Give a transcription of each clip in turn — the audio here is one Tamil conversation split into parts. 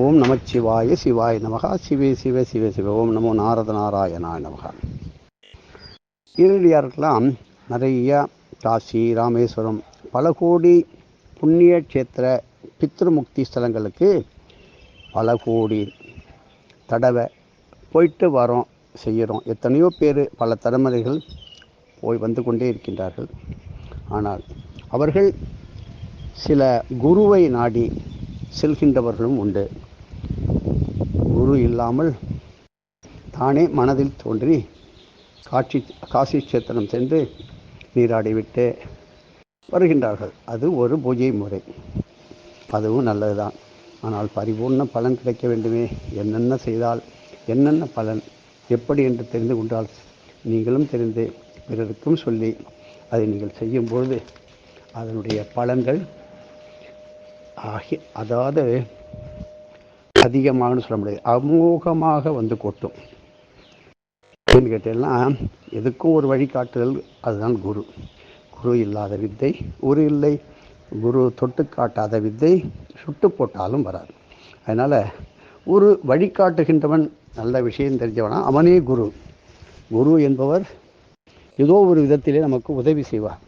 ஓம் நமச்சிவாய சிவாய நமகா. சிவே சிவ சிவ சிவ. ஓம் நமோ நாரத நாராயணாய நமகா. ஈரடியாருக்கெல்லாம் நிறைய காசி ராமேஸ்வரம் பல கோடி புண்ணிய கஷேத்திர பித்ருமுக்தி ஸ்தலங்களுக்கு பல கோடி தடவை போயிட்டு வரோம் செய்கிறோம் எத்தனையோ பேர் பல தலைமுறைகள் போய் வந்து கொண்டே இருக்கின்றார்கள். ஆனால் அவர்கள் சில குருவை நாடி செல்கின்றவர்களும் உண்டு. குரு இல்லாமல் தானே மனதில் தோன்றி காட்சி காசி சேத்தனம் சென்று நீராடிவிட்டு வருகின்றார்கள். அது ஒரு பூஜை முறை. அதுவும் நல்லது தான் ஆனால் பரிபூர்ண பலன் கிடைக்க வேண்டுமே. என்னென்ன செய்தால் என்னென்ன பலன்? எப்படி என்று தெரிந்து கொண்டால் நீங்களும் தெரிந்து பிறருக்கும் சொல்லி அதை நீங்கள் செய்யும்பொழுது அதனுடைய பலன்கள் ஆகி அதாவது அதிகமாகனு சொல்ல முடியாது. அமோகமாக வந்து கொட்டும். அப்படின்னு கேட்டீங்கன்னா எதுக்கும் ஒரு வழிகாட்டுதல் அதுதான் குரு. குரு இல்லாத வித்தை குரு இல்லை குரு தொட்டு காட்டாத வித்தை சுட்டு போட்டாலும் வராது. அதனால் ஒரு வழிகாட்டுகின்றவன் நல்ல விஷயம் தெரிஞ்சவனா அவனே குரு. குரு என்பவர் ஏதோ ஒரு விதத்திலே நமக்கு உதவி செய்வார்.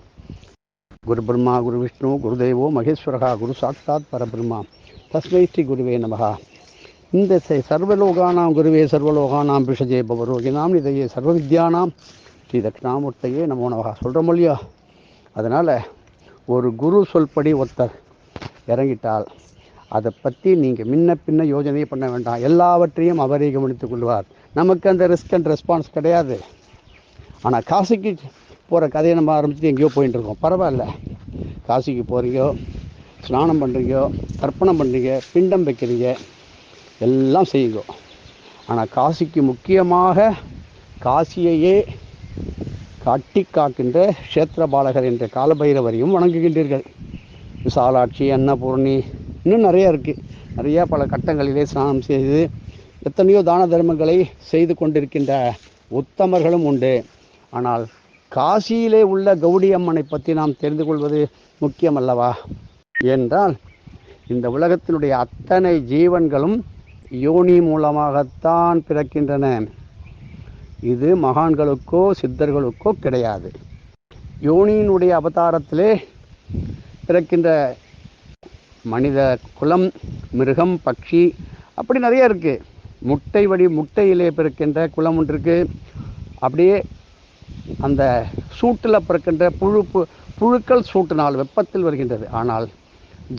குரு பிரம்மா குரு விஷ்ணு குருதேவோ மகேஸ்வரகா குரு சாட்சாத் பரபிரம்மா. தஸ்மை ஸ்ரீ குருவே நமகா இந்த ச- சர்வலோகானாம் குருவே சர்வலோகானாம் பிஷஜே பவரோகினாம் இதையே சர்வவித்யானாம் ஸ்ரீ தட்சிணாமூர்த்தையே நம்ம நமகா சொல்கிறோம் இல்லையா? அதனால் ஒரு குரு சொல்படி ஒருத்தர் இறங்கிட்டால் அதை பற்றி நீங்கள் முன்ன பின்ன யோஜனையே பண்ண வேண்டாம். எல்லாவற்றையும் அவரே கவனித்துக் கொள்வார். நமக்கு அந்த ரிஸ்க் அண்ட் ரெஸ்பான்ஸ் கிடையாது. ஆனால் காசிக்கு போகிற கதையை நம்ம ஆரம்பித்து எங்கேயோ போயிட்டு இருக்கோம். பரவாயில்ல. காசிக்கு போகிறீங்கோ ஸ்நானம் பண்ணுறீங்கோ தர்ப்பணம் பண்ணுறீங்க பிண்டம் வைக்கிறீங்க. எல்லாம் செய்யுங்க. ஆனால் காசிக்கு முக்கியமாக காசியையே காட்டி காக்கின்ற க்ஷேத்திரபாலகர் என்ற காலபைரவரையும் வணங்குகின்றீர்கள். விசாலாட்சி அன்னபூர்ணி இன்னும் நிறைய இருக்குது நிறையா பல கட்டங்களிலே ஸ்நானம் செய்து எத்தனையோ தான தர்மங்களை செய்து கொண்டிருக்கின்ற உத்தமர்களும் உண்டு. ஆனால் காசியிலே உள்ள கௌடி அம்மனை பற்றி நாம் தெரிந்து கொள்வது முக்கியம் அல்லவா என்றால் இந்த உலகத்தினுடைய அத்தனை ஜீவன்களும் யோனி மூலமாகத்தான் பிறக்கின்றன. இது மகான்களுக்கோ சித்தர்களுக்கோ கிடையாது. யோனியினுடைய அவதாரத்திலே பிறக்கின்ற மனித குலம் மிருகம் பட்சி அப்படி நிறைய இருக்குது முட்டை வடி முட்டையிலே பிறக்கின்ற குலம் ஒன்று இருக்குது அப்படியே அந்த சூட்டில் பிறக்கின்ற புழு புழுக்கள் சூட்டினால் வெப்பத்தில் வருகின்றது. ஆனால்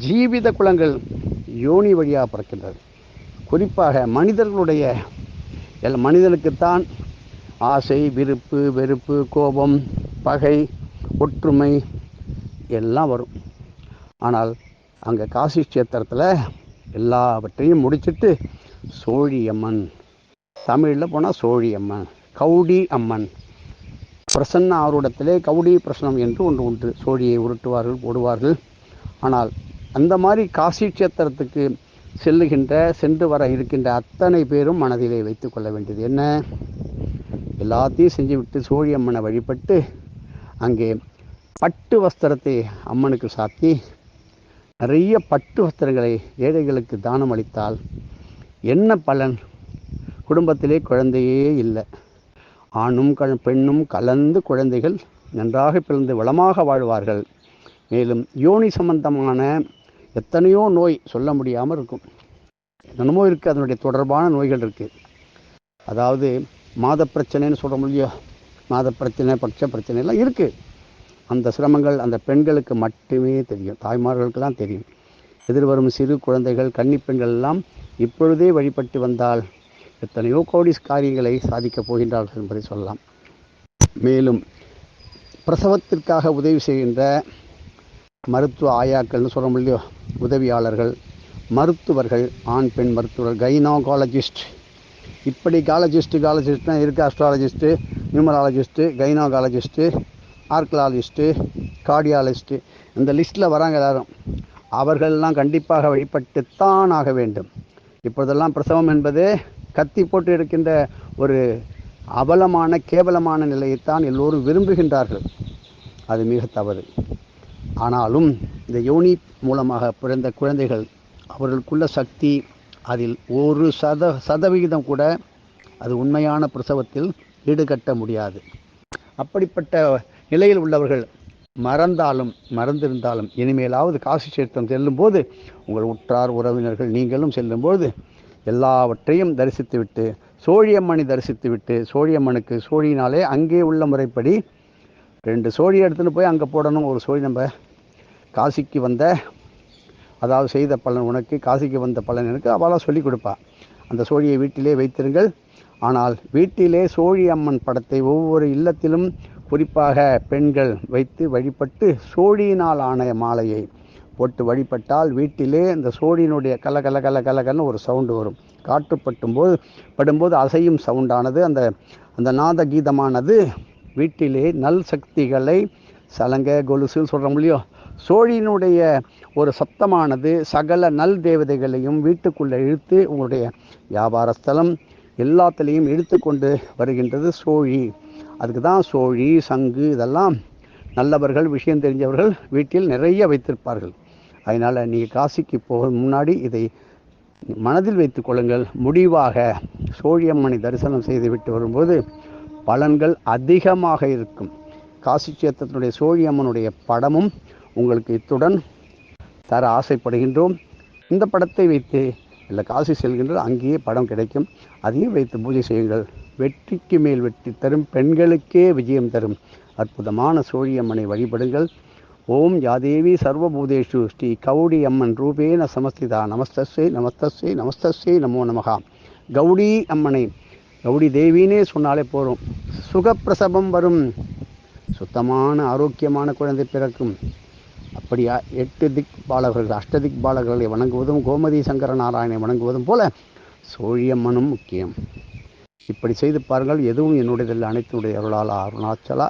ஜீவித குலங்கள் யோனி வழியாக பிறக்கின்றது. குறிப்பாக மனிதர்களுடைய எல் மனிதனுக்குத்தான் ஆசை விருப்பு வெறுப்பு கோபம் பகை ஒற்றுமை எல்லாம் வரும். ஆனால் அங்கே காசி கஷேத்திரத்தில் எல்லாவற்றையும் முடிச்சிட்டு சோழியம்மன். தமிழில் போனால் சோழியம்மன் கவுடி கௌடி அம்மன். பிரசன்ன ஆரூடத்திலே கௌடி பிரசனம் என்று ஒன்று உண்டு. சோழியை உருட்டுவார்கள் போடுவார்கள். ஆனால் அந்த மாதிரி காசி கஷேத்திரத்துக்கு செல்லுகின்ற சென்று வர இருக்கின்ற அத்தனை பேரும் மனதிலே வைத்து கொள்ள வேண்டியது என்ன? எல்லாத்தையும் செஞ்சுவிட்டு சோழி அம்மனை வழிபட்டு அங்கே பட்டு வஸ்திரத்தை அம்மனுக்கு சாத்தி நிறைய பட்டு வஸ்திரங்களை ஏழைகளுக்கு தானம் அளித்தால் என்ன பலன்? குடும்பத்திலே குழந்தையே இல்லை. ஆணும் க பெண்ணும் கலந்து குழந்தைகள் நன்றாக பிறந்து வளமாக வாழ்வார்கள். மேலும் யோனி சம்பந்தமான எத்தனையோ நோய் சொல்ல முடியாமல் இருக்கும். என்னென்னமோ இருக்குது அதனுடைய தொடர்பான நோய்கள் இருக்குது அதாவது மாத பிரச்சனைன்னு சொல்ல முடியும் மாத பிரச்சனை பட்ச பிரச்சனை எல்லாம் இருக்குது அந்த சிரமங்கள் அந்த பெண்களுக்கு மட்டுமே தெரியும். தாய்மார்களுக்கு தான் தெரியும். எதிர்வரும் சிறு குழந்தைகள் கன்னிப்பெண்கள் எல்லாம் இப்பொழுதே வழிபட்டு வந்தால் எத்தனையோ கோடி காரியங்களை சாதிக்கப் போகின்றார்கள் என்பதை சொல்லலாம். மேலும் பிரசவத்திற்காக உதவி செய்கின்ற மருத்துவ ஆயாக்கள்னு சொல்ல முடியலையோ உதவியாளர்கள் மருத்துவர்கள் ஆண் பெண் மருத்துவர்கள் கைனோகாலஜிஸ்ட் இப்படி காலஜிஸ்ட்டு காலஜிஸ்ட்னா இருக்குது அஸ்ட்ராலஜிஸ்ட்டு நியூமராலஜிஸ்ட்டு கைனோகாலஜிஸ்ட்டு ஆர்கலாலஜிஸ்ட்டு கார்டியாலஜிஸ்ட்டு இந்த லிஸ்ட்டில் வராங்க எல்லாரும். அவர்கள்லாம் கண்டிப்பாக வழிபட்டுத்தான் ஆக வேண்டும். இப்பொழுதெல்லாம் பிரசவம் என்பது கத்தி போட்டு இருக்கின்ற ஒரு அவலமான கேவலமான நிலையைத்தான் எல்லோரும் விரும்புகின்றார்கள். அது மிக தவறு. ஆனாலும் இந்த யோனி மூலமாக பிறந்த குழந்தைகள் அவர்களுக்குள்ள சக்தி அதில் ஒரு சத சதவிகிதம் கூட அது உண்மையான பிரசவத்தில் ஈடுகட்ட முடியாது. அப்படிப்பட்ட நிலையில் உள்ளவர்கள் மறந்தாலும் மறந்திருந்தாலும் இனிமேலாவது காசி சேர்த்தம் செல்லும்போது உங்கள் உற்றார் உறவினர்கள் நீங்களும் செல்லும்போது எல்லாவற்றையும் தரிசித்துவிட்டு சோழியம்மனை தரிசித்துவிட்டு சோழியம்மனுக்கு சோழியினாலே அங்கே உள்ள முறைப்படி ரெண்டு சோழி எடுத்துன்னு போய் அங்கே போடணும். ஒரு சோழி நம்ம காசிக்கு வந்த அதாவது செய்த பலன் உனக்கு காசிக்கு வந்த பலன் எனக்கு அவளாக சொல்லி கொடுப்பா. அந்த சோழியை வீட்டிலே வைத்திருங்கள். ஆனால் வீட்டிலே சோழி அம்மன் படத்தை ஒவ்வொரு இல்லத்திலும் குறிப்பாக பெண்கள் வைத்து வழிபட்டு சோழியினால் ஆன மாலையை போட்டு வழிபட்டால் வீட்டிலே இந்த சோழியினுடைய கல கல கல கலகன்னு ஒரு சவுண்டு வரும். காற்று பட்டும்போது படும்போது அசையும் சவுண்டானது. அந்த அந்த நாத கீதமானது வீட்டிலே நல் சக்திகளை சலங்கை கொலுசுன்னு சொல்கிறோம் இல்லையோ சோழியினுடைய ஒரு சத்தமானது சகல நல் தேவதைகளையும் வீட்டுக்குள்ளே இழுத்து உங்களுடைய வியாபார ஸ்தலம் எல்லாத்துலேயும் இழுத்து கொண்டு வருகின்றது சோழி. அதுக்கு தான் சோழி சங்கு இதெல்லாம் நல்லவர்கள் விஷயம் தெரிஞ்சவர்கள் வீட்டில் நிறைய வைத்திருப்பார்கள். அதனால் நீங்கள் காசிக்கு போக முன்னாடி இதை மனதில் வைத்து கொள்ளுங்கள். முடிவாக சோழியம்மனை தரிசனம் செய்துவிட்டு வரும்போது பலன்கள் அதிகமாக இருக்கும். காசி சேத்திரத்தினுடைய சோழியம்மனுடைய படமும் உங்களுக்கு இத்துடன் தர ஆசைப்படுகின்றோம். இந்த படத்தை வைத்து இல்லை காசி செல்கின்ற அங்கேயே படம் கிடைக்கும். அதையும் வைத்து பூஜை செய்யுங்கள். வெற்றிக்கு மேல் வெற்றி தரும் பெண்களுக்கே விஜயம் தரும். அற்புதமான சோழியம்மனை வழிபடுங்கள். ஓம் யாதேவி சர்வபூதேஷு ஸ்ரீ கௌடி அம்மன் ரூபேன சமஸ்திதா நமஸ்தஸ்ஸே நமஸ்தஸ்ஸே நமஸ்தஸ்ஸே நமோ நமகா கௌடி அம்மனை கௌடி தேவினே சொன்னாலே போதும். சுகப்பிரசவம் வரும். சுத்தமான ஆரோக்கியமான குழந்தை பிறக்கும். அப்படியா? எட்டு திக் பாலகர்கள் அஷ்டதிக் பாலகர்களை வணங்குவதும் கோமதி சங்கர நாராயணை வணங்குவதும் போல சோழியம்மனும் முக்கியம். இப்படி செய்து பாருங்கள் எதுவும் என்னுடையதில் அனைத்தினுடைய அருளால் அருணாச்சலா.